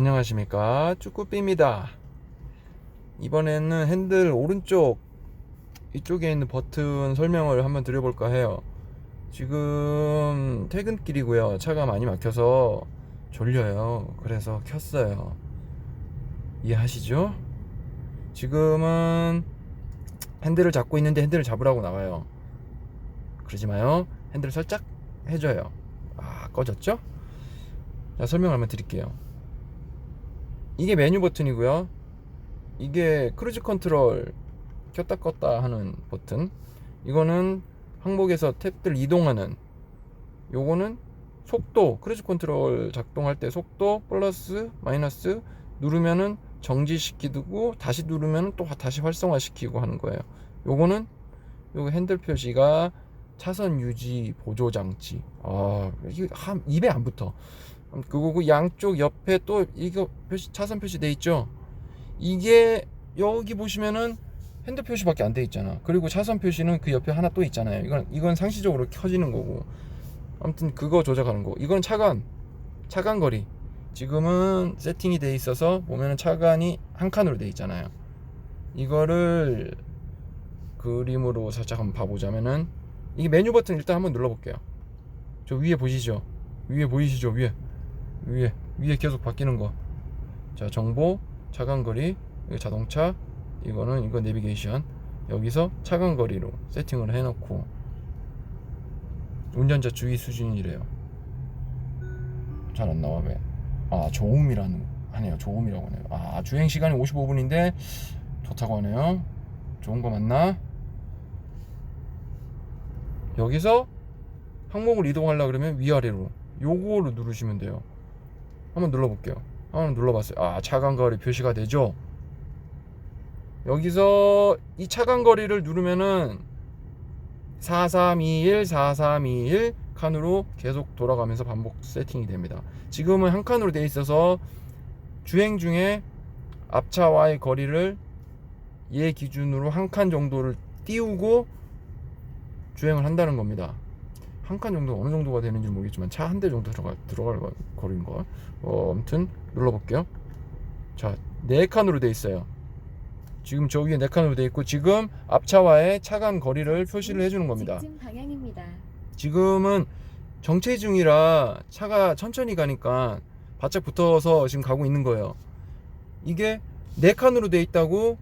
안녕하십니까? 쭈꾸삐입니다. 이번에는 핸들 오른쪽 이쪽에 있는 버튼 설명을 한번 드려볼까 해요. 지금 퇴근길이고요. 차가 많이 막혀서 졸려요. 그래서 켰어요. 이해하시죠? 지금은 핸들을 잡고 있는데 핸들을 잡으라고 나와요. 그러지 마요. 핸들을 살짝 해줘요. 아 꺼졌죠? 자 설명 한번 드릴게요 이게 메뉴 버튼이고요. 이게 크루즈 컨트롤 켰다 껐다 하는 버튼. 이거는 항목에서 탭들 이동하는. 요거는 속도 크루즈 컨트롤 작동할 때 속도 플러스 마이너스 누르면은 정지시키고 다시 누르면은 또 다시 활성화시키고 하는 거예요. 요거는 요거 핸들 표시가 차선 유지 보조 장치. 아, 이게 한 입에 안 붙어. 그거고 양쪽 옆에 또 이거 표시 차선 표시돼 있죠. 이게 여기 보시면은 핸드 표시밖에 안 돼 있잖아. 그리고 차선 표시는 그 옆에 하나 또 있잖아요. 이건 이건 상시적으로 켜지는 거고. 아무튼 그거 조작하는 거. 이건 차간 차간 거리. 지금은 세팅이 돼 있어서 보면은 차간이 한 칸으로 돼 있잖아요. 이거를 그림으로 살짝 한번 봐보자면은 이게 메뉴 버튼 일단 한번 눌러볼게요. 저 위에 보시죠. 위에 보이시죠? 위에 위에 위에 계속 바뀌는 거. 자 정보 차간거리 자동차 이거는 이거 내비게이션 여기서 차간거리로 세팅을 해놓고 운전자 주의 수준이래요. 잘 안 나와 왜? 아 조음이라는 하네요. 조음이라고 하네요. 아 주행 시간이 55분인데 좋다고 하네요. 좋은 거 맞나? 여기서 항목을 이동하려 그러면 위아래로 요거를 누르시면 돼요. 한번 눌러볼게요. 한번 눌러봤어요. 아 차간거리 표시가 되죠. 여기서 이 차간거리를 누르면은 4321 4321 칸으로 계속 돌아가면서 반복 세팅이 됩니다. 지금은 한 칸으로 돼 있어서 주행 중에 앞차와의 거리를 얘 기준으로 한 칸 정도를 띄우고 주행을 한다는 겁니다. 한 칸 정도 어느 정도가 되는지 모르겠지만 차 한 대 정도 들어가 들어갈 거- 거리인 거. 어, 아무튼 눌러볼게요. 자, 네 칸으로 돼 있어요. 지금 저 위에 네 칸으로 돼 있고 지금 앞차와의 차간 거리를 표시를 해주는 겁니다. 지금은 정체 중이라 차가 천천히 가니까 바짝 붙어서 지금 가고 있는 거예요. 이게 네 칸으로 돼 있다고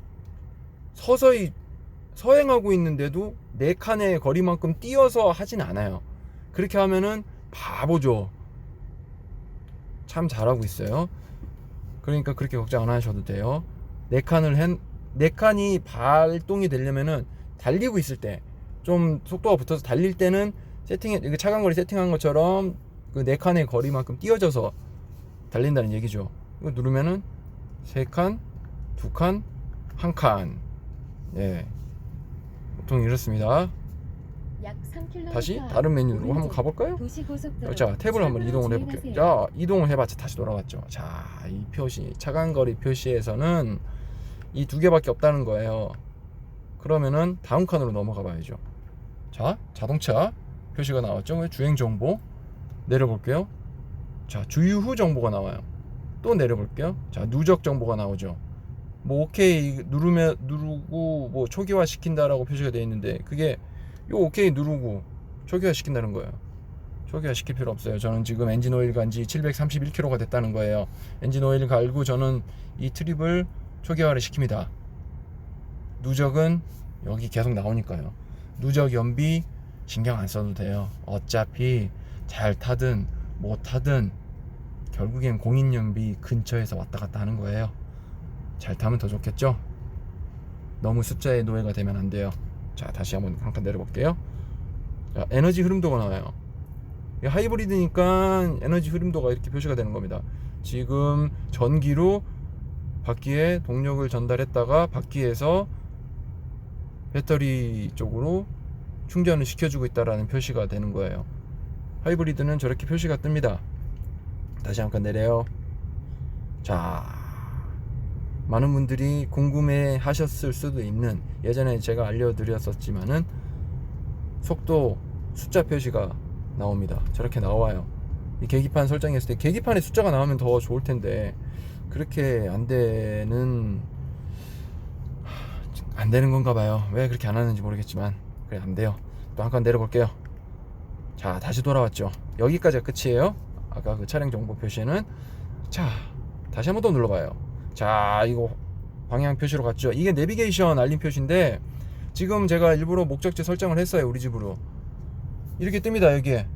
서서히 서행하고 있는데도 네 칸의 거리만큼 뛰어서 하진 않아요. 그렇게 하면은 바보죠. 참 잘하고 있어요. 그러니까 그렇게 걱정 안 하셔도 돼요. 네 칸을 한, 네 칸이 발동이 되려면은 달리고 있을 때 좀 속도가 붙어서 달릴 때는 세팅해 이거 차간 거리 세팅한 것처럼 그 네 칸의 거리만큼 띄어져서 달린다는 얘기죠. 이거 누르면은 세 칸, 두 칸, 한 칸. 예. 보통 이렇습니다. 약 3km 다시 다른 메뉴로 한번 가볼까요? 자, 탭을 한번 이동을 해볼게요. 자, 이동을 해봤자 다시 돌아갔죠. 자, 이 표시 차간거리 표시에서는 이 두 개밖에 없다는 거예요. 그러면은 다음 칸으로 넘어가 봐야죠. 자, 자동차 표시가 나왔죠. 왜 주행 정보 내려볼게요. 자, 주유 후 정보가 나와요. 또 내려볼게요. 자, 누적 정보가 나오죠. 뭐 오케이 누르면 누르고 뭐 초기화 시킨다라고 표시가 되어 있는데 그게 요 오케이 누르고 초기화 시킨다는 거예요. 초기화 시킬 필요 없어요. 저는 지금 엔진 오일 간지 731km가 됐다는 거예요. 엔진 오일 갈고 저는 이 트립을 초기화를 시킵니다. 누적은 여기 계속 나오니까요. 누적 연비 신경 안 써도 돼요. 어차피 잘 타든 못 타든 결국엔 공인 연비 근처에서 왔다 갔다 하는 거예요. 잘 타면 더 좋겠죠? 너무 숫자에 노예가 되면 안 돼요. 자, 다시 한번 한 칸 내려볼게요. 자, 에너지 흐름도가 나와요. 하이브리드니까 에너지 흐름도가 이렇게 표시가 되는 겁니다. 지금 전기로 바퀴에 동력을 전달했다가 바퀴에서 배터리 쪽으로 충전을 시켜주고 있다라는 표시가 되는 거예요. 하이브리드는 저렇게 표시가 뜹니다. 다시 한 칸 내려요. 자, 많은 분들이 궁금해 하셨을 수도 있는 예전에 제가 알려드렸었지만은 속도 숫자 표시가 나옵니다. 저렇게 나와요. 이 계기판 설정했을 때 계기판에 숫자가 나오면 더 좋을 텐데 그렇게 안 되는 하, 안 되는 건가 봐요. 왜 그렇게 안 하는지 모르겠지만 그래 안 돼요. 또 한 칸 내려볼게요. 자 다시 돌아왔죠. 여기까지가 끝이에요. 아까 그 차량 정보 표시는 자 다시 한 번 더 눌러봐요. 자 이거 방향 표시로 갔죠. 이게 내비게이션 알림 표시인데 지금 제가 일부러 목적지 설정을 했어요. 우리 집으로 이렇게 뜹니다 여기에.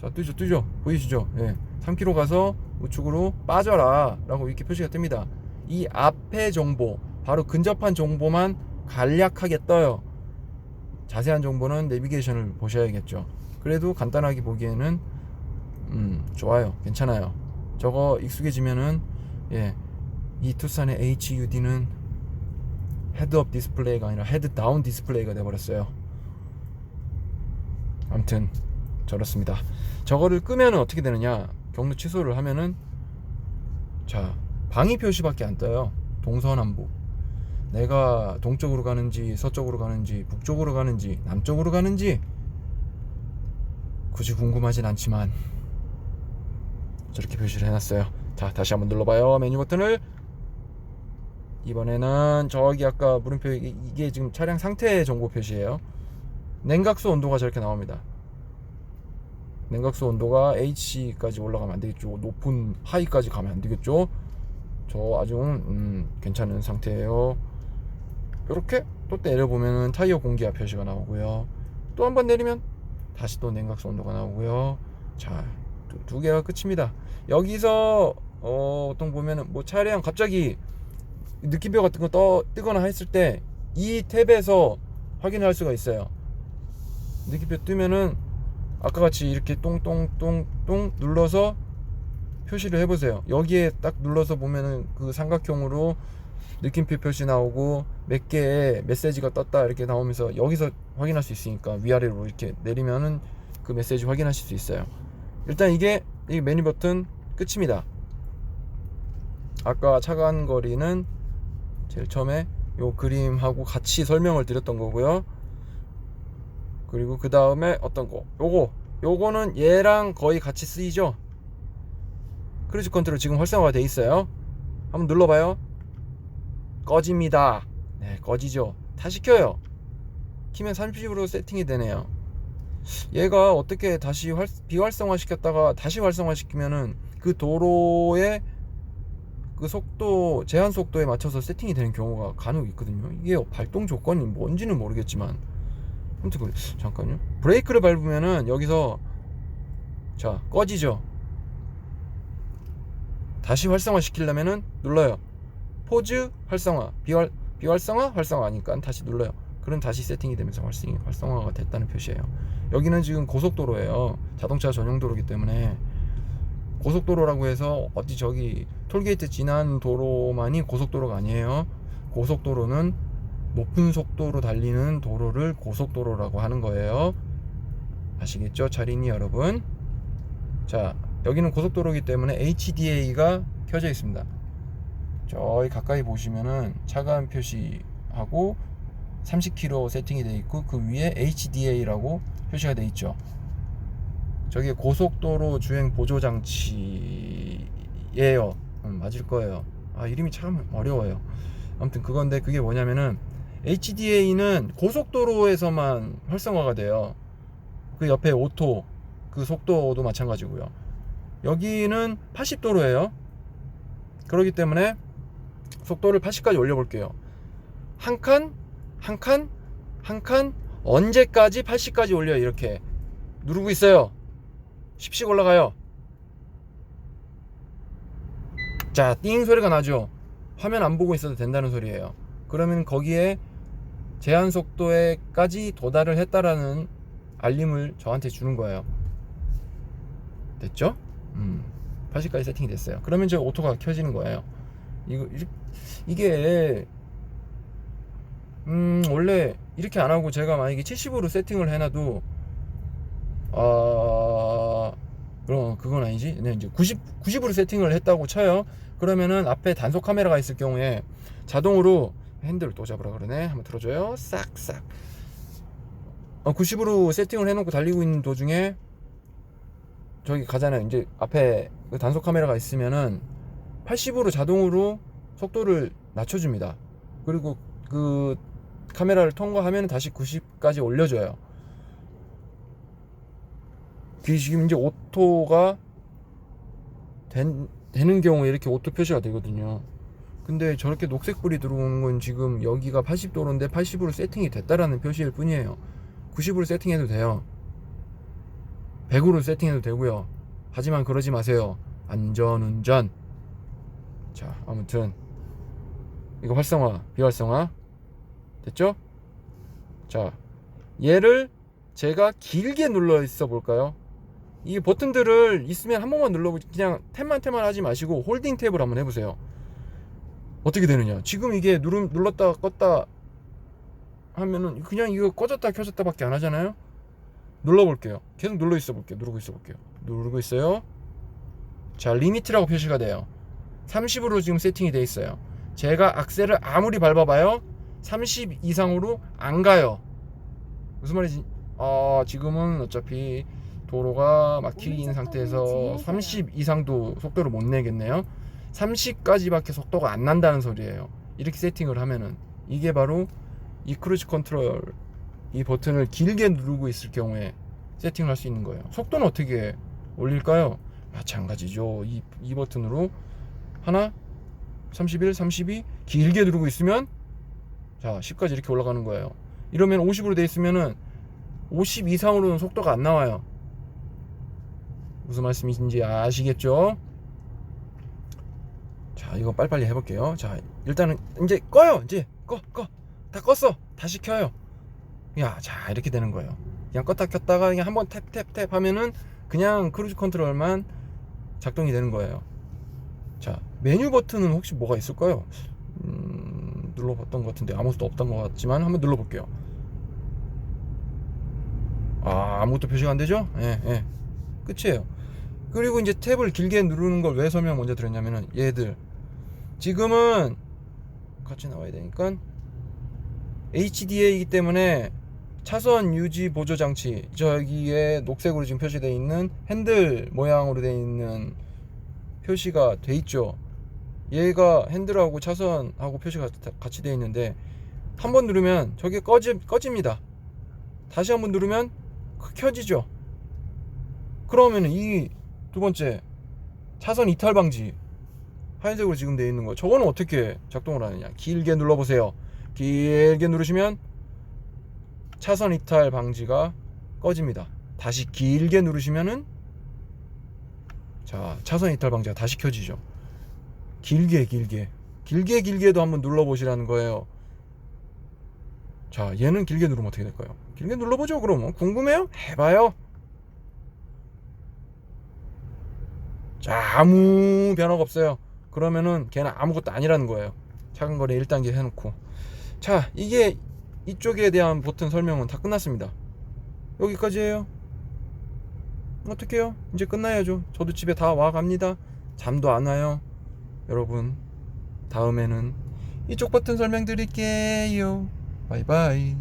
자 뜨죠 뜨죠 보이시죠? 예. 3km 가서 우측으로 빠져라 라고 이렇게 표시가 뜹니다. 이 앞에 정보 바로 근접한 정보만 간략하게 떠요. 자세한 정보는 내비게이션을 보셔야겠죠. 그래도 간단하게 보기에는 음, 좋아요. 괜찮아요. 저거 익숙해지면은 예. 이 투싼의 HUD는 헤드업 디스플레이가 아니라 헤드 다운 디스플레이가 돼 버렸어요. 아무튼 저렇습니다. 저거를 끄면은 어떻게 되느냐? 경로 취소를 하면은 자 방위 표시밖에 안 떠요. 동서남북. 내가 동쪽으로 가는지 서쪽으로 가는지 북쪽으로 가는지 남쪽으로 가는지 굳이 궁금하진 않지만 저렇게 표시를 해놨어요. 자 다시 한번 눌러봐요 메뉴 버튼을 이번에는 저기 아까 물음표 이게, 지금 차량 상태 정보 표시예요. 냉각수 온도가 저렇게 나옵니다. 냉각수 온도가 H까지 올라가면 안 되겠죠. 높은 하이까지 가면 안 되겠죠. 저 아주 음, 괜찮은 상태예요. 이렇게 또 내려보면은 타이어 공기압 표시가 나오고요. 또 한 번 내리면 다시 또 냉각수 온도가 나오고요. 자, 두, 두 개가 끝입니다. 여기서 어, 보통 보면은 뭐 차량 갑자기 느낌표 같은 거 떠 뜨거나 했을 때 이 탭에서 확인할 수가 있어요. 느낌표 뜨면은 아까 같이 이렇게 똥똥똥똥 눌러서 표시를 해보세요. 여기에 딱 눌러서 보면은 그 삼각형으로 느낌표 표시 나오고 몇 개의 메시지가 떴다 이렇게 나오면서 여기서 확인할 수 있으니까 위아래로 이렇게 내리면은 그 메시지 확인하실 수 있어요. 일단 이게 이 메뉴 버튼 끝입니다. 아까 차간 거리는 제일 처음에 요 그림하고 같이 설명을 드렸던 거고요. 그리고 그 다음에 어떤 거? 요거. 요거는 얘랑 거의 같이 쓰이죠? 크루즈 컨트롤 지금 활성화가 돼 있어요. 한번 눌러봐요. 꺼집니다. 네 꺼지죠. 다시 켜요. 키면 30으로 세팅이 되네요 얘가 어떻게 다시 활, 비활성화 시켰다가 다시 활성화 시키면은 그 도로의 그 속도 제한 속도에 맞춰서 세팅이 되는 경우가 간혹 있거든요 이게 발동 조건이 뭔지는 모르겠지만 아무튼. 잠깐요. 브레이크를 밟으면은 여기서 자 꺼지죠. 다시 활성화 시키려면은 눌러요. 포즈 활성화 비활 비활성화 활성화 아니까 다시 눌러요. 그럼 다시 세팅이 되면서 활성 활성화가 됐다는 표시예요. 여기는 지금 고속도로예요. 자동차 전용 도로기 때문에 고속도로라고 해서 어디 저기 톨게이트 지난 도로만이 고속도로가 아니에요. 고속도로는 높은 속도로 달리는 도로를 고속도로라고 하는 거예요. 아시겠죠? 차린이 여러분. 자, 여기는 고속도로이기 때문에 HDA가 켜져 있습니다. 저기 가까이 보시면은 차간 표시하고 30km 세팅이 되어 있고 그 위에 HDA라고 표시가 되어 있죠. 저게 고속도로 주행 보조 장치예요. 음, 맞을 거예요. 아 이름이 참 어려워요. 아무튼 그건데 그게 뭐냐면은 HDA는 고속도로에서만 활성화가 돼요. 그 옆에 오토 그 속도도 마찬가지고요. 여기는 80도로예요. 그렇기 때문에 속도를 80까지 올려볼게요. 한 칸, 한 칸, 한 칸, 언제까지 80까지 올려 이렇게 누르고 있어요. 10씩 올라가요. 자, 띵 소리가 나죠. 화면 안 보고 있어도 된다는 소리예요. 그러면 거기에 제한 속도에까지 도달을 했다라는 알림을 저한테 주는 거예요. 됐죠? 음, 80까지 세팅이 됐어요. 그러면 저 오토가 켜지는 거예요. 이거 이- 이게 음 원래 이렇게 안 하고 제가 만약에 70으로 세팅을 해놔도 아 그럼 그건 아니지. 네, 이제 90 90으로 세팅을 했다고 쳐요. 그러면은 앞에 단속 카메라가 있을 경우에 자동으로 핸들을 또 잡으라 그러네. 한번 들어줘요. 싹싹. 어, 90으로 세팅을 해놓고 달리고 있는 도중에 저기 가잖아요. 이제 앞에 그 단속 카메라가 있으면은 80으로 자동으로 속도를 낮춰줍니다. 그리고 그 카메라를 통과하면 다시 90까지 올려줘요. 그 지금 이제 오토가 된, 되는 경우에 이렇게 오토 표시가 되거든요. 근데 저렇게 녹색불이 들어오는 건 지금 여기가 80도로인데 80으로 세팅이 됐다라는 표시일 뿐이에요. 90으로 세팅해도 돼요. 100으로 세팅해도 되고요. 하지만 그러지 마세요. 안전운전. 자, 아무튼 이거 활성화, 비활성화 됐죠? 자, 얘를 제가 길게 눌러 있어 볼까요? 이 버튼들을 있으면 한 번만 눌러보 그냥 탭만 탭만 하지 마시고 홀딩 탭을 한번 해보세요. 어떻게 되느냐? 지금 이게 누름, 눌렀다 껐다 하면은 그냥 이거 꺼졌다 켜졌다밖에 안 하잖아요. 눌러볼게요. 계속 눌러 있어 볼게요. 누르고 있어 볼게요. 누르고 있어요. 자, 리미트라고 표시가 돼요. 30으로 지금 세팅이 돼 있어요. 제가 악셀을 아무리 밟아봐요. 30 이상으로 안 가요. 무슨 말이지? 아, 지금은 어차피 도로가 막히는 오른쪽 상태에서 방향 30 이상도 속도를 못 내겠네요. 30까지밖에 속도가 안 난다는 소리예요. 이렇게 세팅을 하면은 이게 바로 이 크루즈 컨트롤 이 버튼을 길게 누르고 있을 경우에 세팅을 할 수 있는 거예요. 속도는 어떻게 올릴까요? 마찬가지죠. 이, 이 버튼으로 하나, 31, 32 길게 누르고 있으면 자 10까지 이렇게 올라가는 거예요. 이러면 50으로 돼 있으면은 50 이상으로는 속도가 안 나와요. 무슨 말씀이신지 아시겠죠? 자 이거 빨리빨리 해볼게요. 자 일단은 이제 꺼요. 이제 꺼 꺼. 다 껐어. 다시 켜요. 야, 자 이렇게 되는 거예요. 그냥 껐다 켰다가 그냥 한번 탭탭탭 하면은 그냥 크루즈 컨트롤만 작동이 되는 거예요. 자 메뉴 버튼은 혹시 뭐가 있을까요? 음, 눌러봤던 것 같은데 아무것도 없던 것 같지만 한번 눌러볼게요. 아 아무것도 표시가 안 되죠? 예, 예. 끝이에요. 그리고 이제 탭을 길게 누르는 걸 왜 설명 먼저 드렸냐면은 얘들 지금은 같이 나와야 되니까 HDA이기 때문에 차선 유지 보조 장치 저기에 녹색으로 지금 표시되어 있는 핸들 모양으로 되어 있는 표시가 돼 있죠. 얘가 핸들하고 차선하고 표시가 다- 같이 되어 있는데 한 번 누르면 저게 꺼지, 꺼집니다. 다시 한 번 누르면 크- 켜지죠. 그러면 이 두 번째 차선 이탈 방지 하얀색으로 지금 되어 있는 거 저거는 어떻게 작동을 하느냐 길게 눌러보세요. 길게 누르시면 차선 이탈 방지가 꺼집니다. 다시 길게 누르시면은 자 차선 이탈 방지가 다시 켜지죠. 길게 길게 길게 길게도 한번 눌러보시라는 거예요. 자 얘는 길게 누르면 어떻게 될까요? 길게 눌러보죠 그럼 궁금해요? 해봐요. 자 아무 변화가 없어요. 그러면은 걔는 아무것도 아니라는 거예요. 작은 거리 1단계 해놓고 자 이게 이쪽에 대한 버튼 설명은 다 끝났습니다 여기까지예요 어떡해요 이제 끝나야죠 저도 집에 다 와 갑니다 잠도 안 와요 여러분 다음에는 이쪽 버튼 설명드릴게요. 바이바이